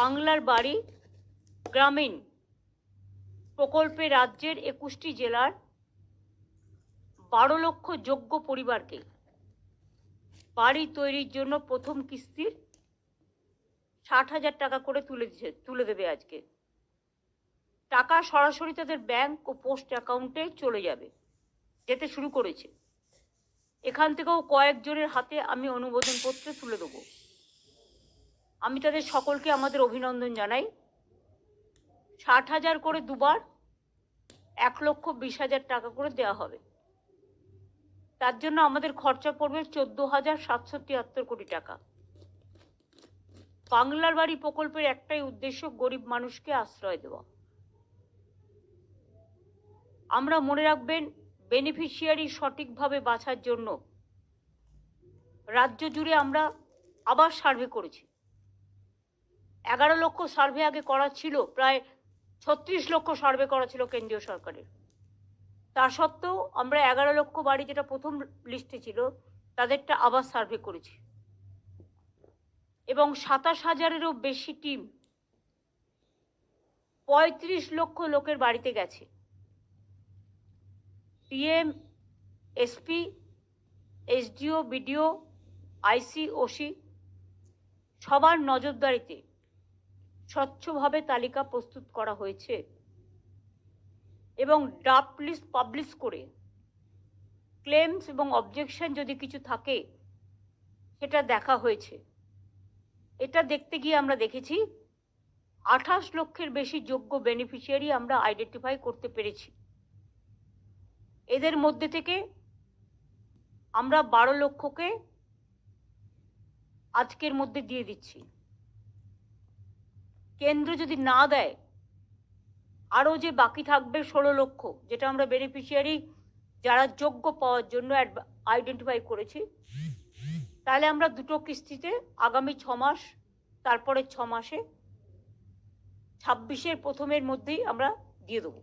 বাংলার বাড়ি গ্রামীণ প্রকল্পে রাজ্যের একুশটি জেলার বারো লক্ষ যোগ্য পরিবারকে বাড়ি তৈরির জন্য প্রথম কিস্তির ষাট হাজার টাকা করে তুলে দিচ্ছে তুলে দেবে আজকে। টাকা সরাসরি তাদের ব্যাংক ও পোস্ট অ্যাকাউন্টে চলে যাবে, যেতে শুরু করেছে। এখান থেকেও কয়েকজনের হাতে আমি অনুমোদন পত্র তুলে দেবো। আমি তাদের সকলকে আমাদের অভিনন্দন জানাই। ষাট হাজার করে দুবার এক লক্ষ বিশ হাজার টাকা করে দেওয়া হবে। তার জন্য আমাদের খরচা পড়বে চোদ্দ হাজার সাতশো তিয়াত্তর কোটি টাকা। বাংলার বাড়ি প্রকল্পের একটাই উদ্দেশ্য গরিব মানুষকে আশ্রয় দেওয়া। আমরা মনে রাখবেন বেনিফিশিয়ারি সঠিকভাবে বাছার জন্য রাজ্য জুড়ে আমরা আবার সার্ভে করেছি। এগারো লক্ষ সার্ভে আগে করা ছিল, প্রায় ছত্রিশ লক্ষ সার্ভে করা ছিল কেন্দ্রীয় সরকারের। তা সত্ত্বেও আমরা এগারো লক্ষ বাড়ি যেটা প্রথম লিস্টে ছিল, তাদেরটা আবার সার্ভে করেছি। এবং সাতাশ হাজারেরও বেশি টিম পঁয়ত্রিশ লক্ষ লোকের বাড়িতে গেছে। PM SP SDO BDO IC OC সবার নজরদারিতে। স্বচ্ছভাবে তালিকা প্রস্তুত করা হয়েছে এবং ড্রাফট লিস্ট পাবলিশ করে ক্লেমস এবং অবজেকশন যদি কিছু থাকে, সেটা দেখা হয়েছে। এটা দেখতে গিয়ে আমরা দেখেছি, আঠাশ লক্ষের বেশি যোগ্য বেনিফিশিয়ারি আমরা আইডেন্টিফাই করতে পেরেছি। এদের মধ্যে থেকে আমরা বারো লক্ষকে আজকের মধ্যে দিয়ে দিচ্ছি। কেন্দ্র যদি না দেয়, আরও যে বাকি থাকবে ষোলো লক্ষ, যেটা আমরা বেনিফিশিয়ারি যারা যোগ্য পাওয়ার জন্য আইডেন্টিফাই করেছি, তাহলে আমরা দুটো কিস্তিতে আগামী ছ মাস তারপরে ছ মাসে ছাব্বিশের প্রথমের মধ্যেই আমরা দিয়ে দেবো।